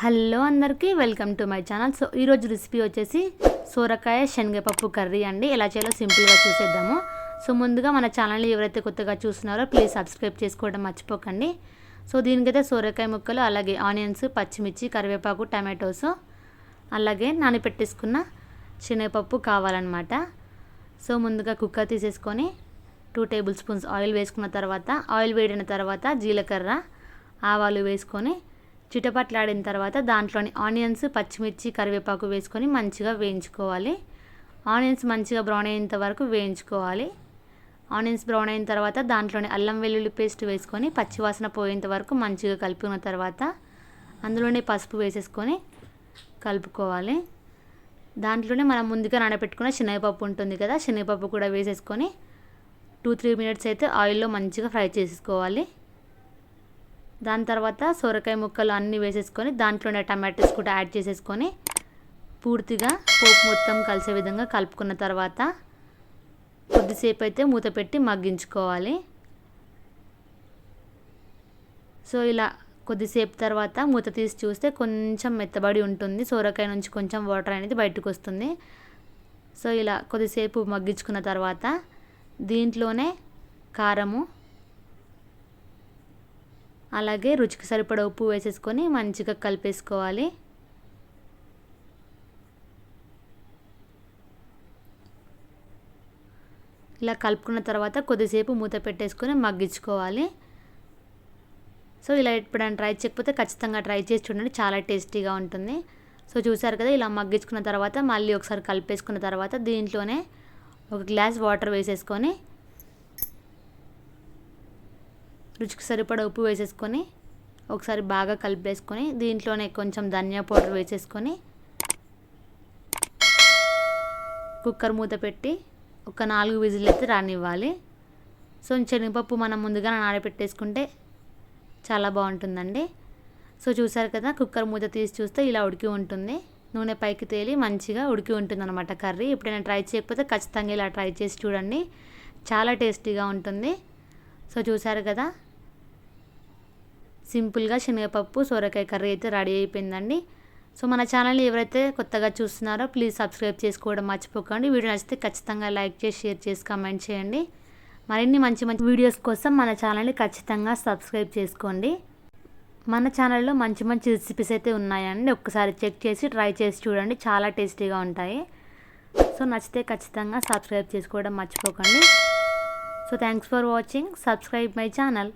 Hello అందరికీ welcome to my channel. So ఈరోజు recipe వచ్చేసి సోరకాయ శనగపప్పు కర్రీ అండి. ఎలా చేయాలో సింపుల్గా చూసేద్దాము. సో ముందుగా మన ఛానల్ని ఎవరైతే కొత్తగా చూస్తున్నారో ప్లీజ్ సబ్స్క్రైబ్ చేసుకోవడం మర్చిపోకండి. సో దీనికైతే సోరకాయ ముక్కలు అలాగే ఆనియన్స్ పచ్చిమిర్చి కరివేపాకు టమాటోస్ అలాగే నానబెట్టేసుకున్న శనగపప్పు కావాలన్నమాట. సో ముందుగా కుక్కర్ తీసేసుకొని టూ టేబుల్ స్పూన్స్ ఆయిల్ వేసుకున్న తర్వాత ఆయిల్ వేడిన తర్వాత జీలకర్ర ఆవాలు వేసుకొని చిటపట్లాడిన తర్వాత దాంట్లోని ఆనియన్స్ పచ్చిమిర్చి కరివేపాకు వేసుకొని మంచిగా వేయించుకోవాలి. ఆనియన్స్ మంచిగా బ్రౌన్ అయ్యేంత వరకు వేయించుకోవాలి. ఆనియన్స్ బ్రౌన్ అయిన తర్వాత దాంట్లోని అల్లం వెల్లుల్లి పేస్ట్ వేసుకొని పచ్చివాసన పోయేంత వరకు మంచిగా కలుపుకున్న తర్వాత అందులోనే పసుపు వేసేసుకొని కలుపుకోవాలి. దాంట్లోనే మనం ముందుగా నానబెట్టుకున్న శనగపప్పు ఉంటుంది కదా శనగపప్పు కూడా వేసేసుకొని టూ త్రీ మినిట్స్ అయితే ఆయిల్లో మంచిగా ఫ్రై చేసుకోవాలి దాని తర్వాత సొరకాయ ముక్కలు అన్నీ వేసేసుకొని దాంట్లోనే టమాటోస్ కూడా యాడ్ చేసేసుకొని పూర్తిగా పోపు మొత్తం కలిసే విధంగా కలుపుకున్న తర్వాత కొద్దిసేపు అయితే మూత పెట్టి మగ్గించుకోవాలి. సో ఇలా కొద్దిసేపు తర్వాత మూత తీసి చూస్తే కొంచెం మెత్తబడి ఉంటుంది. సోరకాయ నుంచి కొంచెం వాటర్ అనేది బయటకు వస్తుంది. సో ఇలా కొద్దిసేపు మగ్గించుకున్న తర్వాత దీంట్లోనే కారము అలాగే రుచికి సరిపడ ఉప్పు వేసేసుకొని మంచిగా కలిపేసుకోవాలి. ఇలా కలుపుకున్న తర్వాత కొద్దిసేపు మూత పెట్టేసుకొని మగ్గించుకోవాలి. సో ఇలా ఎప్పుడైనా ట్రై చేయకపోతే ఖచ్చితంగా ట్రై చేసి చూడండి చాలా టేస్టీగా ఉంటుంది. సో చూసారు కదా ఇలా మగ్గించుకున్న తర్వాత మళ్ళీ ఒకసారి కలిపేసుకున్న తర్వాత దీంట్లోనే ఒక గ్లాస్ వాటర్ వేసేసుకొని రుచికి సరిపడ ఉప్పు వేసేసుకొని ఒకసారి బాగా కలిపేసుకొని దీంట్లోనే కొంచెం ధనియా పౌడర్ వేసేసుకొని కుక్కర్ మూత పెట్టి ఒక నాలుగు విజిల్ అయితే రానివ్వాలి. సో శనగపప్పు మనం ముందుగా నానబెట్టేసుకుంటే చాలా బాగుంటుందండి. సో చూసారు కదా కుక్కర్ మూత తీసి చూస్తే ఇలా ఉడికి ఉంటుంది. నూనె పైకి తేలి మంచిగా ఉడికి ఉంటుంది అనమాట కర్రీ. ఎప్పుడైనా ట్రై చేయకపోతే ఖచ్చితంగా ఇలా ట్రై చేసి చూడండి. చాలా టేస్టీగా ఉంటుంది. సో చూసారు కదా సింపుల్గా శనగపప్పు సొరకాయ కర్రీ అయితే రెడీ అయిపోయిందండి. సో మన ఛానల్ని ఎవరైతే కొత్తగా చూస్తున్నారో ప్లీజ్ సబ్స్క్రైబ్ చేసుకోవడం మర్చిపోకండి. వీడియో నచ్చితే ఖచ్చితంగా లైక్ చేసి షేర్ చేసి కమెంట్ చేయండి. మరిన్ని మంచి మంచి వీడియోస్ కోసం మన ఛానల్ని ఖచ్చితంగా సబ్స్క్రైబ్ చేసుకోండి. మన ఛానల్లో మంచి మంచి రెసిపీస్ అయితే ఉన్నాయండి. ఒక్కసారి చెక్ చేసి ట్రై చేసి చూడండి. చాలా టేస్టీగా ఉంటాయి. సో నచ్చితే ఖచ్చితంగా సబ్స్క్రైబ్ చేసుకోవడం మర్చిపోకండి. So thanks for watching. Subscribe my channel.